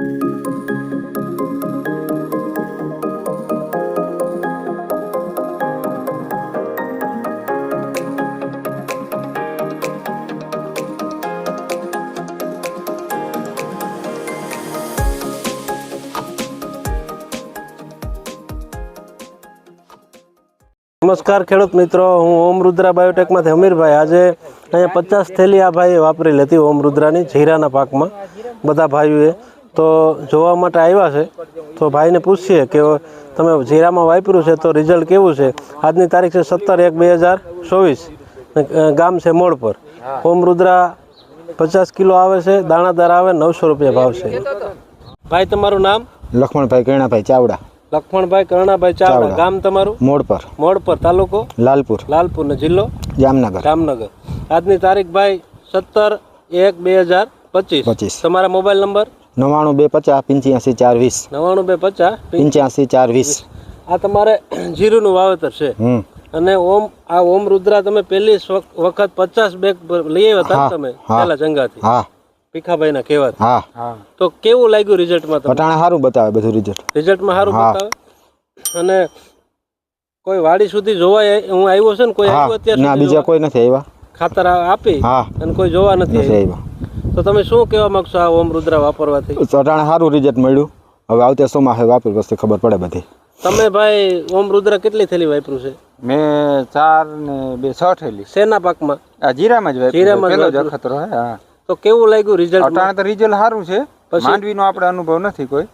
નમસ્કાર ખેડૂત મિત્રો, હું ઓમ રુદ્રા બાયોટેકમાંથી અમીરભાઈ. આજે અહીંયા પચાસ થેલી આ ભાઈએ વાપરેલી હતી ઓમ રુદ્રાની, જીરાના પાકમાં. બધા ભાઈઓએ તો જોવા માટે આવ્યા છે. તો ભાઈને પૂછીએ કે તમે જીરામાં વાપર્યું છે તો રિઝલ્ટ કેવું છે? આજની તારીખ છે સત્તર એક બે હજાર ચોવીસ. ગામ છે મોડ પર. ઓમ રુદ્રા પચાસ કિલો આવે છે દાણાદાર આવે નવસો રૂપિયા ભાવ છે. ભાઈ તમારું નામ? લખમણભાઈ કર્ણાભાઈ ચાવડા. લક્ષ્મણભાઈ કરણાભાઈ ચાવડા. ગામ તમારું? મોડ પર. મોડ પર. તાલુકો? લાલપુર. લાલપુર ને જિલ્લો? જામનગર. જામનગર. આજની તારીખ ભાઈ સત્તર એક બે હજાર પચીસ. પચીસ. તમારા મોબાઈલ નંબર? નવ્વાણું બે પચાસ પંચ્યાસી ચાર વીસ. નવ્વાણું બે પચાસ પંચ્યાસી ચાર વીસ. આ તમારે જીરુનું વાવેતર છે. અને ઓમ આ ઓમ રુદ્રા તમે પહેલી વખત પચાસ બેગ લઈ આવ્યા હતા ને તમે પેલા જંગાથી? હા. ભીખાભાઈના કહેવાથી. હા. તો કેવું લાગ્યું રિઝલ્ટમાં માં પટાણે સારું બતાવે બધું રિઝલ્ટ. રિઝલ્ટમાં સારું બતાવે? અને કોઈ વાડી સુધી જોવા હું આવ્યો છે ને કોઈ આવ્યો અત્યારે ના બીજા કોઈ નથી આવ્યા. ખાતર આપી અને કોઈ જોવા નથી નથી આવ્યું. તો તમે શું કહેવા માંગશો આ ઓમ રુદ્રા વાપરવાથી? પટાણે સારું રિઝલ્ટ મળ્યું. હવે આવતે સોમાસે વાપરી પછી ખબર પડે બધી. તમે ભાઈ ઓમ રુદ્ર કેટલી થેલી વાપર્યું છે? મેં ચાર ને બે છ થેલી. શેના પાકમાં? આ જીરામાં જ વાપર્યું. જીરામાં પેલો જ. અખતરો હે હા. તો કેવું લાગ્યું રિઝલ્ટ અટાણે તો રિઝલ્ટ સારું છે? માંડવીનો આપણે અનુભવ નથી કોઈ.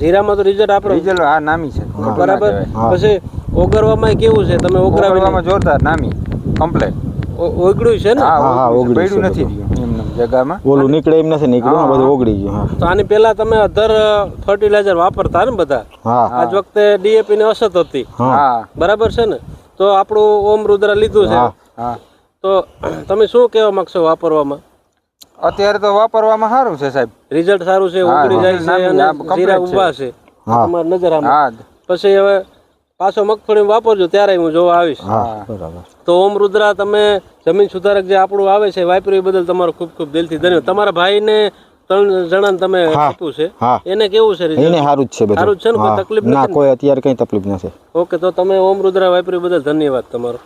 જીરામાં તો રિઝલ્ટ આપણો રિઝલ્ટ હા નામી છે. બરાબર. પછી ઓગરવામાં કેવું છે? તમે ઓગરવામાં જોરદાર નામી. કમ્પ્લેટ ઓગળ્યું છે ને? હા ઓગળ્યું નથી રહ્યું. જગામાં. ઓલું નીકળે એમ નથી નીકળ્યું બધું ઓગળી ગયું તો આની પહેલા તમે અધર ફર્ટિલાઇઝર વાપરતા ને બધા? આજ વખતે ડીએપી ની અસત હતી બરાબર છે ને? તો આપણું ઓમ રુદ્ર લીધું છે. તો તમે શું કહેવા માંગશો વાપરવામાં? અત્યારે તો વાપરવામાં સારું છે સાહેબ. રિઝલ્ટ સારું છે ઉગડી જાય છે અને જીરા છે. છે. નજર આમ. પછી હવે પાછો મગફળી વાપરજો ત્યારે હું જોવા આવીશ. બરાબર. તો ઓમ રુદ્રા તમે જમીન સુધારક જે આપણું આવે છે વાપર્યું બદલ તમારો ખૂબ ખૂબ દિલથી ધન્યવાદ. તમારા ભાઈને ત્રણ જણાને તમે. આપ્યું છે. એને કેવું છે એને સારું જ છે બધું. સારું છે ને? કોઈ તકલીફ ના કોઈ અત્યારે કઈ તકલીફ નથી. ઓકે તો તમે ઓમ રુદ્રા વાપર્યું બદલ ધન્યવાદ તમારો.